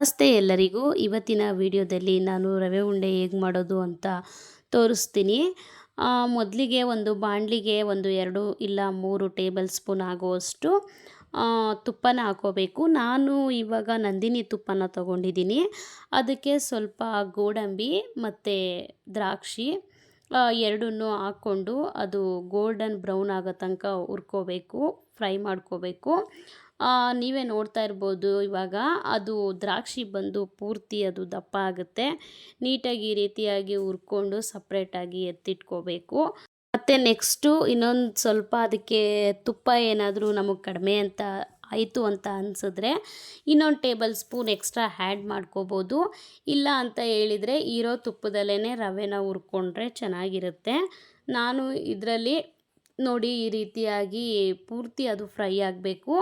ನಮಸ್ತೆ ಎಲ್ಲರಿಗೂ. ಇವತ್ತಿನ ವಿಡಿಯೋದಲ್ಲಿ ನಾನು ರವೆ ಉಂಡೆ ಹೇಗೆ ಮಾಡೋದು ಅಂತ ತೋರಿಸ್ತೀನಿ. ಮೊದಲಿಗೆ ಒಂದು ಬಾಣಲಿಗೆ ಒಂದು ಎರಡು ಇಲ್ಲ ಮೂರು ಟೇಬಲ್ ಸ್ಪೂನ್ ಆಗುವಷ್ಟು ತುಪ್ಪನ ಹಾಕೋಬೇಕು. ನಾನು ಇವಾಗ ನಂದಿನಿ ತುಪ್ಪನ ತಗೊಂಡಿದ್ದೀನಿ. ಅದಕ್ಕೆ ಸ್ವಲ್ಪ ಗೋಡಂಬಿ ಮತ್ತು ದ್ರಾಕ್ಷಿ ಎರಡನ್ನೂ ಹಾಕ್ಕೊಂಡು ಅದು ಗೋಲ್ಡನ್ ಬ್ರೌನ್ ಆಗೋ ತನಕ ಹುರ್ಕೋಬೇಕು, ಫ್ರೈ ಮಾಡ್ಕೋಬೇಕು. ನೀವೇ ನೋಡ್ತಾ ಇರ್ಬೋದು. ಇವಾಗ ಅದು ದ್ರಾಕ್ಷಿ ಬಂದು ಪೂರ್ತಿ ಅದು ದಪ್ಪ ಆಗುತ್ತೆ. ನೀಟಾಗಿ ಈ ರೀತಿಯಾಗಿ ಹುರ್ಕೊಂಡು ಸಪ್ರೇಟಾಗಿ ಎತ್ತಿಟ್ಕೋಬೇಕು. ಮತ್ತು ನೆಕ್ಸ್ಟು ಇನ್ನೊಂದು ಸ್ವಲ್ಪ ಅದಕ್ಕೆ ತುಪ್ಪ ಏನಾದರೂ ನಮಗೆ ಕಡಿಮೆ ಅಂತ ಆಯಿತು ಅಂತ ಅನಿಸಿದ್ರೆ ಇನ್ನೊಂದು ಟೇಬಲ್ ಸ್ಪೂನ್ ಎಕ್ಸ್ಟ್ರಾ ಹ್ಯಾಡ್ ಮಾಡ್ಕೋಬೋದು. ಇಲ್ಲ ಅಂತ ಹೇಳಿದರೆ ಇರೋ ತುಪ್ಪದಲ್ಲೇ ರವೆನ ಹುರ್ಕೊಂಡ್ರೆ ಚೆನ್ನಾಗಿರುತ್ತೆ. ನಾನು ಇದರಲ್ಲಿ ನೋಡಿ ಈ ರೀತಿಯಾಗಿ ಪೂರ್ತಿ ಅದು ಫ್ರೈ ಆಗಬೇಕು.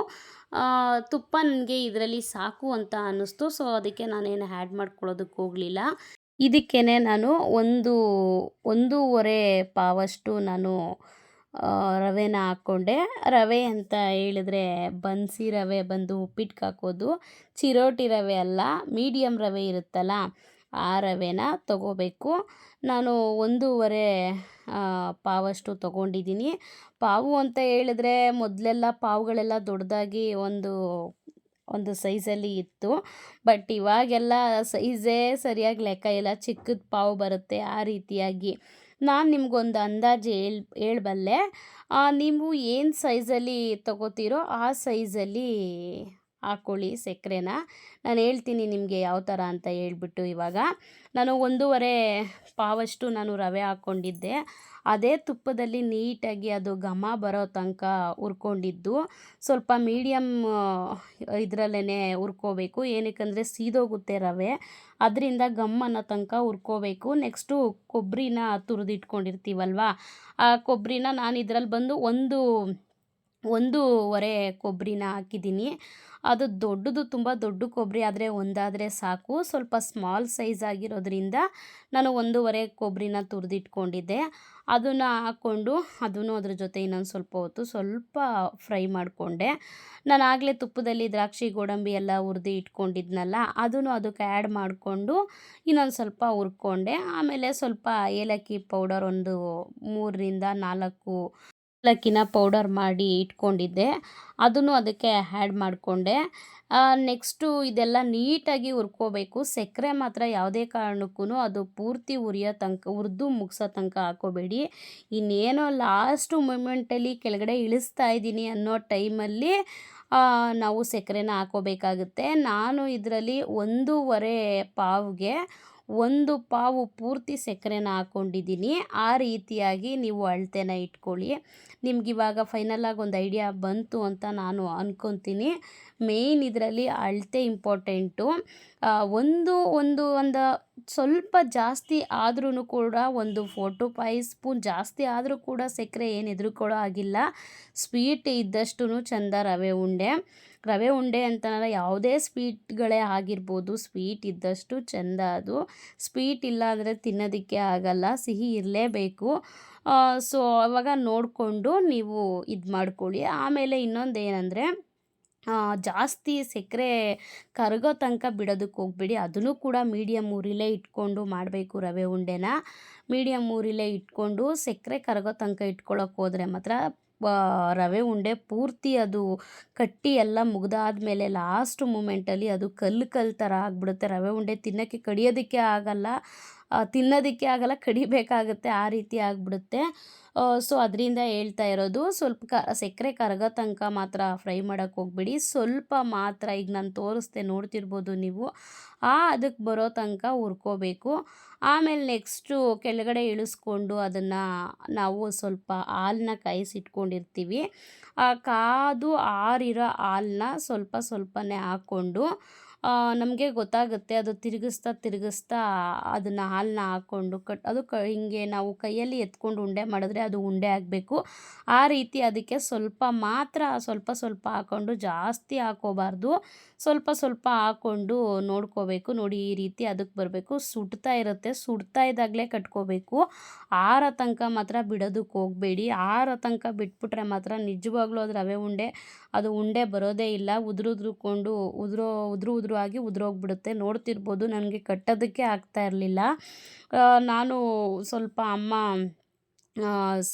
ತುಪ್ಪ ನನಗೆ ಇದರಲ್ಲಿ ಸಾಕು ಅಂತ ಅನ್ನಿಸ್ತು. ಸೊ, ಅದಕ್ಕೆ ನಾನೇನು ಆ್ಯಡ್ ಮಾಡ್ಕೊಳ್ಳೋದಕ್ಕೆ ಹೋಗಲಿಲ್ಲ. ಇದಕ್ಕೇ ನಾನು ಒಂದು, ಒಂದೂವರೆ ಪಾವಷ್ಟು ನಾನು ರವೆನ ಹಾಕ್ಕೊಂಡೆ. ರವೆ ಅಂತ ಹೇಳಿದ್ರೆ ಬನ್ಸಿ ರವೆ ಬಂದು ಉಪ್ಪಿಟ್ಟಿಗೆ ಹಾಕೋದು ಚಿರೋಟಿ ರವೆ ಅಲ್ಲ ಮೀಡಿಯಮ್ ರವೆ ಇರುತ್ತಲ್ಲ ಆ ರವೆನ ತಗೋಬೇಕು. ನಾನು ಒಂದೂವರೆ ಪಾವಷ್ಟು ತೊಗೊಂಡಿದ್ದೀನಿ. ಪಾವು ಅಂತ ಹೇಳಿದ್ರೆ ಮೊದಲೆಲ್ಲ ಪಾವುಗಳೆಲ್ಲ ದೊಡ್ಡದಾಗಿ ಒಂದು ಒಂದು ಸೈಜಲ್ಲಿ ಇತ್ತು. ಬಟ್ ಇವಾಗೆಲ್ಲ ಸೈಜೇ ಸರಿಯಾಗಿ ಲೆಕ್ಕ ಇಲ್ಲ. ಚಿಕ್ಕದ ಪಾವು ಬರುತ್ತೆ ಆ ರೀತಿಯಾಗಿ. ನಾನು ನಿಮ್ಗೊಂದು ಅಂದಾಜು ಹೇಳ್, ಹೇಳಬಲ್ಲೆ ನೀವು ಏನು ಸೈಜಲ್ಲಿ ತಗೋತೀರೋ ಆ ಸೈಜಲ್ಲಿ ಹಾಕ್ಕೊಳ್ಳಿ ಸಕ್ಕರೆನ. ನಾನು ಹೇಳ್ತೀನಿ ನಿಮಗೆ ಯಾವ ಥರ ಅಂತ ಹೇಳ್ಬಿಟ್ಟು ಇವಾಗ. ನಾನು ಒಂದೂವರೆ ಪಾವಷ್ಟು ನಾನು ರವೆ ಹಾಕ್ಕೊಂಡಿದ್ದೆ ಅದೇ ತುಪ್ಪದಲ್ಲಿ ನೀಟಾಗಿ ಅದು ಘಮ ಬರೋ ತನಕ ಹುರ್ಕೊಂಡಿದ್ದು. ಸ್ವಲ್ಪ ಮೀಡಿಯಮ್ ಇದರಲ್ಲೇ ಹುರ್ಕೋಬೇಕು. ಏನಕ್ಕಂದರೆ ಸೀದೋಗುತ್ತೆ ರವೆ. ಅದರಿಂದ ಘಮ್ ಅನ್ನೋ ತನಕ ಹುರ್ಕೋಬೇಕು. ನೆಕ್ಸ್ಟು ಕೊಬ್ಬರಿನ ತುರಿದಿಟ್ಕೊಂಡಿರ್ತೀವಲ್ವ? ಆ ಕೊಬ್ಬರಿನ ನಾನು ಇದರಲ್ಲಿ ಬಂದು ಒಂದು ಒಂದೂವರೆ ಕೊಬ್ಬರಿನ ಹಾಕಿದ್ದೀನಿ. ಅದು ದೊಡ್ಡದು, ತುಂಬ ದೊಡ್ಡ ಕೊಬ್ಬರಿ ಆದರೆ ಒಂದಾದರೆ ಸಾಕು. ಸ್ವಲ್ಪ ಸ್ಮಾಲ್ ಸೈಜ್ ಆಗಿರೋದ್ರಿಂದ ನಾನು ಒಂದೂವರೆ ಕೊಬ್ಬರಿನ ತುರಿದಿಟ್ಕೊಂಡಿದ್ದೆ. ಅದನ್ನು ಹಾಕ್ಕೊಂಡು ಅದನ್ನು ಅದ್ರ ಜೊತೆ ಇನ್ನೊಂದು ಸ್ವಲ್ಪ ಹೊತ್ತು ಸ್ವಲ್ಪ ಫ್ರೈ ಮಾಡಿಕೊಂಡೆ. ನಾನು ಆಗಲೇ ತುಪ್ಪದಲ್ಲಿ ದ್ರಾಕ್ಷಿ, ಗೋಡಂಬಿ ಎಲ್ಲ ಹುರಿದು ಇಟ್ಕೊಂಡಿದ್ನಲ್ಲ, ಅದನ್ನು ಅದಕ್ಕೆ ಆ್ಯಡ್ ಮಾಡಿಕೊಂಡು ಇನ್ನೊಂದು ಸ್ವಲ್ಪ ಹುರ್ಕೊಂಡೆ. ಆಮೇಲೆ ಸ್ವಲ್ಪ ಏಲಕ್ಕಿ ಪೌಡರ್ ಒಂದು ಮೂರರಿಂದ ನಾಲ್ಕು ಏಲಕ್ಕಿನ ಪೌಡರ್ ಮಾಡಿ ಇಟ್ಕೊಂಡಿದ್ದೆ. ಅದನ್ನು ಅದಕ್ಕೆ ಆ್ಯಡ್ ಮಾಡಿಕೊಂಡೆ. ನೆಕ್ಸ್ಟು ಇದೆಲ್ಲ ನೀಟಾಗಿ ಹುರ್ಕೋಬೇಕು. ಸಕ್ಕರೆ ಮಾತ್ರ ಯಾವುದೇ ಕಾರಣಕ್ಕೂ ಅದು ಪೂರ್ತಿ ಉರಿಯೋ ತನಕ ಉರಿದು ಮುಗಿಸೋ ತನಕ ಹಾಕೋಬೇಡಿ. ಇನ್ನೇನೋ ಲಾಸ್ಟು ಮೂಮೆಂಟಲ್ಲಿ ಕೆಳಗಡೆ ಇಳಿಸ್ತಾ ಇದ್ದೀನಿ ಅನ್ನೋ ಟೈಮಲ್ಲಿ ನಾವು ಸಕ್ಕರೆನ ಹಾಕೋಬೇಕಾಗುತ್ತೆ. ನಾನು ಇದರಲ್ಲಿ ಒಂದೂವರೆ ಪಾವ್ಗೆ ಒಂದು ಪಾವು ಪೂರ್ತಿ ಸಕ್ಕರೆನ ಹಾಕ್ಕೊಂಡಿದ್ದೀನಿ ಆ ರೀತಿಯಾಗಿ ನೀವು ಅಳತೆನ ಇಟ್ಕೊಳ್ಳಿ. ನಿಮ್ಗೆ ಇವಾಗ ಫೈನಲಾಗಿ ಒಂದು ಐಡಿಯಾ ಬಂತು ಅಂತ ನಾನು ಅಂದ್ಕೊತೀನಿ ಮೇಯ್ನ್ ಇದರಲ್ಲಿ ಅಳತೆ ಇಂಪಾರ್ಟೆಂಟು ಒಂದು ಒಂದು ಒಂದು ಸ್ವಲ್ಪ ಜಾಸ್ತಿ ಆದ್ರೂ ಕೂಡ ಒಂದು ಫೋರ್ ಟು ಫೈವ್ ಸ್ಪೂನ್ ಜಾಸ್ತಿ ಆದರೂ ಕೂಡ ಸಕ್ಕರೆ ಏನು ಹೆದರ್ಕೊಳ್ಳೋ ಆಗಿಲ್ಲ ಸ್ವೀಟ್ ಇದ್ದಷ್ಟು ಚೆಂದ ರವೆ ಉಂಡೆ. ರವೆ ಉಂಡೆ ಅಂತನಲ್ಲ ಯಾವುದೇ ಸ್ವೀಟ್ಗಳೇ ಆಗಿರ್ಬೋದು, ಸ್ವೀಟ್ ಇದ್ದಷ್ಟು ಚೆಂದ ಅದು. ಸ್ವೀಟ್ ಇಲ್ಲ ಅಂದರೆ ತಿನ್ನೋದಕ್ಕೆ ಆಗಲ್ಲ, ಸಿಹಿ ಇರಲೇಬೇಕು. ಸೊ, ಅವಾಗ ನೋಡಿಕೊಂಡು ನೀವು ಇದು ಮಾಡ್ಕೊಳ್ಳಿ. ಆಮೇಲೆ ಇನ್ನೊಂದು ಏನಂದರೆ ಜಾಸ್ತಿ ಸಕ್ಕರೆ ಕರಗೋ ತನಕ ಬಿಡೋದಕ್ಕೆ ಹೋಗ್ಬೇಡಿ. ಅದನ್ನು ಕೂಡ ಮೀಡಿಯಮ್ ಊರಿಲೇ ಇಟ್ಕೊಂಡು ಮಾಡಬೇಕು ರವೆ ಉಂಡೆನ. ಮೀಡಿಯಮ್ ಊರಿಲೇ ಇಟ್ಕೊಂಡು ಸಕ್ಕರೆ ಕರಗೋ ತನಕ ಇಟ್ಕೊಳ್ಳೋಕೆ ಹೋದರೆ ಮಾತ್ರ ರವೆ ಉಂಡೆ ಪೂರ್ತಿ ಅದು ಕಟ್ಟಿ ಎಲ್ಲ ಮುಗಿದಾದ್ಮೇಲೆ ಲಾಸ್ಟ್ ಮೂಮೆಂಟಲ್ಲಿ ಅದು ಕಲ್ಲು ಕಲ್ಲು ಥರ ಆಗಿಬಿಡುತ್ತೆ. ರವೆ ಉಂಡೆ ತಿನ್ನೋಕ್ಕೆ ಕಡಿಯೋದಕ್ಕೆ ಆಗಲ್ಲ. ತಿನ್ನೋದಕ್ಕೆ ಆಗಲ್ಲ, ಕಡಿಬೇಕಾಗುತ್ತೆ, ಆ ರೀತಿ ಆಗಿಬಿಡುತ್ತೆ. ಸೊ ಅದರಿಂದ ಹೇಳ್ತಾ ಇರೋದು, ಸ್ವಲ್ಪ ಕ, ಸಕ್ಕರೆ ಕರಗೋ ತನಕ ಮಾತ್ರ ಫ್ರೈ ಮಾಡೋಕ್ಕೆ ಹೋಗ್ಬೇಡಿ. ಸ್ವಲ್ಪ ಮಾತ್ರ, ಈಗ ನಾನು ತೋರಿಸ್ದೆ, ನೋಡ್ತಿರ್ಬೋದು ನೀವು. ಆ ಅದಕ್ಕೆ ಬರೋ ತನಕ ಹುರ್ಕೋಬೇಕು. ಆಮೇಲೆ ನೆಕ್ಸ್ಟು ಕೆಳಗಡೆ ಇಳಿಸ್ಕೊಂಡು ಅದನ್ನು ನಾವು ಸ್ವಲ್ಪ ಹಾಲನ್ನ ಕಾಯಿಸಿಟ್ಕೊಂಡಿರ್ತೀವಿ. ಕಾದು ಆರಿರೋ ಹಾಲನ್ನ ಸ್ವಲ್ಪ ಸ್ವಲ್ಪನೇ ಹಾಕ್ಕೊಂಡು ನಮಗೆ ಗೊತ್ತಾಗುತ್ತೆ, ಅದು ತಿರುಗಿಸ್ತಾ ತಿರುಗಿಸ್ತಾ ಅದನ್ನು ಹಾಲನ್ನ ಹಾಕ್ಕೊಂಡು ಕಟ್, ಅದು ಕ, ಹಿಂಗೆ ನಾವು ಕೈಯಲ್ಲಿ ಎತ್ಕೊಂಡು ಉಂಡೆ ಮಾಡಿದ್ರೆ ಅದು ಉಂಡೆ ಆಗಬೇಕು. ಆ ರೀತಿ ಅದಕ್ಕೆ ಸ್ವಲ್ಪ ಮಾತ್ರ ಸ್ವಲ್ಪ ಸ್ವಲ್ಪ ಹಾಕ್ಕೊಂಡು ಜಾಸ್ತಿ ಹಾಕೋಬಾರ್ದು ಸ್ವಲ್ಪ ಸ್ವಲ್ಪ ಹಾಕ್ಕೊಂಡು ನೋಡ್ಕೋಬೇಕು, ನೋಡಿ ಈ ರೀತಿ ಅದಕ್ಕೆ ಬರಬೇಕು. ಸುಡ್ತಾ ಇರುತ್ತೆ, ಸುಡ್ತಾ ಇದ್ದಾಗಲೇ ಕಟ್ಕೋಬೇಕು. ಆರ ತನಕ ಮಾತ್ರ ಬಿಡೋದಕ್ಕೆ ಹೋಗಬೇಡಿ. ಆರ ತನಕ ಬಿಟ್ಬಿಟ್ರೆ ಮಾತ್ರ ನಿಜವಾಗ್ಲೂ ಅದು ರವೆ ಉಂಡೆ, ಅದು ಉಂಡೆ ಬರೋದೇ ಇಲ್ಲ. ಉದುರು ಉದುರುಕೊಂಡು ಉದುರೋ ಉದುರು ಉದುರು ಆಗಿ ಉದುರೋಗ್ಬಿಡುತ್ತೆ, ನೋಡ್ತಿರ್ಬೋದು, ನನಗೆ ಕಟ್ಟೋದಕ್ಕೆ ಆಗ್ತಾ ಇರಲಿಲ್ಲ. ನಾನು ಸ್ವಲ್ಪ ಅಮ್ಮ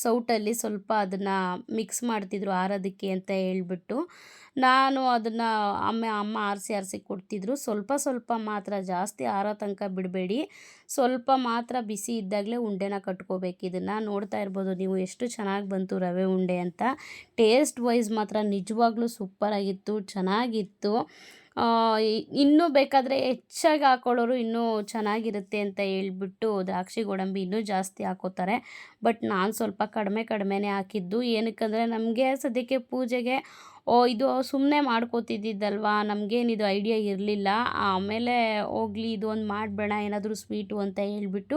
ಸೌಟಲ್ಲಿ ಸ್ವಲ್ಪ ಅದನ್ನು ಮಿಕ್ಸ್ ಮಾಡ್ತಿದ್ರು, ಆರೋದಕ್ಕೆ ಅಂತ ಹೇಳ್ಬಿಟ್ಟು. ನಾನು ಅದನ್ನು ಅಮ್ಮ ಅಮ್ಮ ಆರಿಸಿ ಆರಿಸಿ ಕೊಡ್ತಿದ್ರು. ಸ್ವಲ್ಪ ಸ್ವಲ್ಪ ಮಾತ್ರ ಜಾಸ್ತಿ ಆರೋ ತನಕ ಬಿಡಬೇಡಿ. ಸ್ವಲ್ಪ ಮಾತ್ರ ಬಿಸಿ ಇದ್ದಾಗಲೇ ಉಂಡೆನ ಕಟ್ಕೋಬೇಕು. ಇದನ್ನು ನೋಡ್ತಾ ಇರ್ಬೋದು ನೀವು ಎಷ್ಟು ಚೆನ್ನಾಗಿ ಬಂತು ರವೆ ಉಂಡೆ ಅಂತ. ಟೇಸ್ಟ್ ವೈಸ್ ಮಾತ್ರ ನಿಜವಾಗ್ಲೂ ಸೂಪರಾಗಿತ್ತು ಚೆನ್ನಾಗಿತ್ತು. ಇನ್ನೂ ಬೇಕಾದರೆ ಹೆಚ್ಚಾಗಿ ಹಾಕೊಳ್ಳೋರು ಇನ್ನೂ ಚೆನ್ನಾಗಿರುತ್ತೆ ಅಂತ ಹೇಳ್ಬಿಟ್ಟು ದ್ರಾಕ್ಷಿ ಗೋಡಂಬಿ ಇನ್ನೂ ಜಾಸ್ತಿ ಹಾಕೋತಾರೆ. ಬಟ್ ನಾನು ಸ್ವಲ್ಪ ಕಡಿಮೆ, ಕಡಿಮೆನೇ ಹಾಕಿದ್ದು. ಏನಕ್ಕಂದರೆ ನಮಗೆ ಸದ್ಯಕ್ಕೆ ಪೂಜೆಗೆ ಓ, ಇದು ಸುಮ್ಮನೆ ಮಾಡ್ಕೋತಿದ್ದಿದ್ದಲ್ವಾ? ನಮಗೇನಿದು ಐಡಿಯಾ ಇರಲಿಲ್ಲ. ಆಮೇಲೆ ಹೋಗ್ಲಿ ಇದು ಒಂದು ಮಾಡಬೇಡ, ಏನಾದರೂ ಸ್ವೀಟು ಅಂತ ಹೇಳಿಬಿಟ್ಟು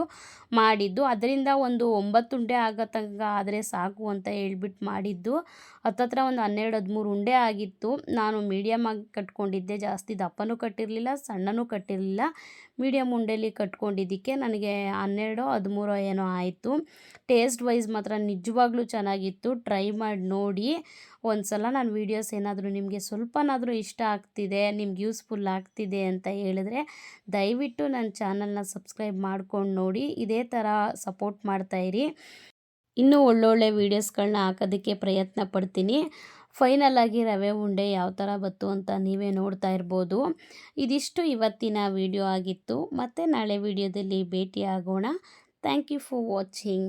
ಮಾಡಿದ್ದು. ಅದರಿಂದ ಒಂದು ಒಂಬತ್ತು ಉಂಡೆ ಆಗೋ ತನಕ ಆದರೆ ಸಾಕು ಅಂತ ಹೇಳ್ಬಿಟ್ಟು ಮಾಡಿದ್ದು. ಹತ್ತತ್ರ ಒಂದು ಹನ್ನೆರಡು, ಹದಿಮೂರು ಉಂಡೆ ಆಗಿತ್ತು. ನಾನು ಮೀಡಿಯಮ್ ಆಗಿ ಕಟ್ಕೊಂಡಿದ್ದೆ. ಜಾಸ್ತಿ ದಪ್ಪನೂ ಕಟ್ಟಿರಲಿಲ್ಲ, ಸಣ್ಣನೂ ಕಟ್ಟಿರಲಿಲ್ಲ. ಮೀಡಿಯಮ್ ಉಂಡೆಲಿ ಕಟ್ಕೊಂಡಿದ್ದಕ್ಕೆ ನನಗೆ ಹನ್ನೆರಡು, ಹದಿಮೂರು ಏನೋ ಆಯಿತು. ಟೇಸ್ಟ್ ವೈಸ್ ಮಾತ್ರ ನಿಜವಾಗ್ಲೂ ಚೆನ್ನಾಗಿತ್ತು. ಟ್ರೈ ಮಾಡಿ ನೋಡಿ. ಒಂದು ಸಲ ನಾನು ವೀಡಿಯೋಸ್ ಏನಾದರೂ ನಿಮಗೆ ಸ್ವಲ್ಪನಾದರೂ ಇಷ್ಟ ಆಗ್ತಿದೆ, ನಿಮ್ಗೆ ಯೂಸ್ಫುಲ್ ಆಗ್ತಿದೆ ಅಂತ ಹೇಳಿದ್ರೆ ದಯವಿಟ್ಟು ನನ್ನ ಚಾನಲ್ನ ಸಬ್ಸ್ಕ್ರೈಬ್ ಮಾಡ್ಕೊಂಡು ನೋಡಿ, ಇದೇ ಥರ ಸಪೋರ್ಟ್ ಮಾಡ್ತಾಯಿರಿ ಇನ್ನೂ ಒಳ್ಳೊಳ್ಳೆ ವೀಡಿಯೋಸ್ಗಳನ್ನ ಹಾಕೋದಕ್ಕೆ ಪ್ರಯತ್ನ ಪಡ್ತೀನಿ. ಫೈನಲ್ ಆಗಿ ರವೆ ಉಂಡೆ ಯಾವ ಥರ ಬತ್ತು ಅಂತ ನೀವೇ ನೋಡ್ತಾ ಇರ್ಬೋದು. ಇದಿಷ್ಟು ಇವತ್ತಿನ ವಿಡಿಯೋ ಆಗಿತ್ತು. ಮತ್ತು ನಾಳೆ ವಿಡಿಯೋದಲ್ಲಿ ಭೇಟಿ ಆಗೋಣ ಥ್ಯಾಂಕ್ ಯು ಫಾರ್ ವಾಚಿಂಗ್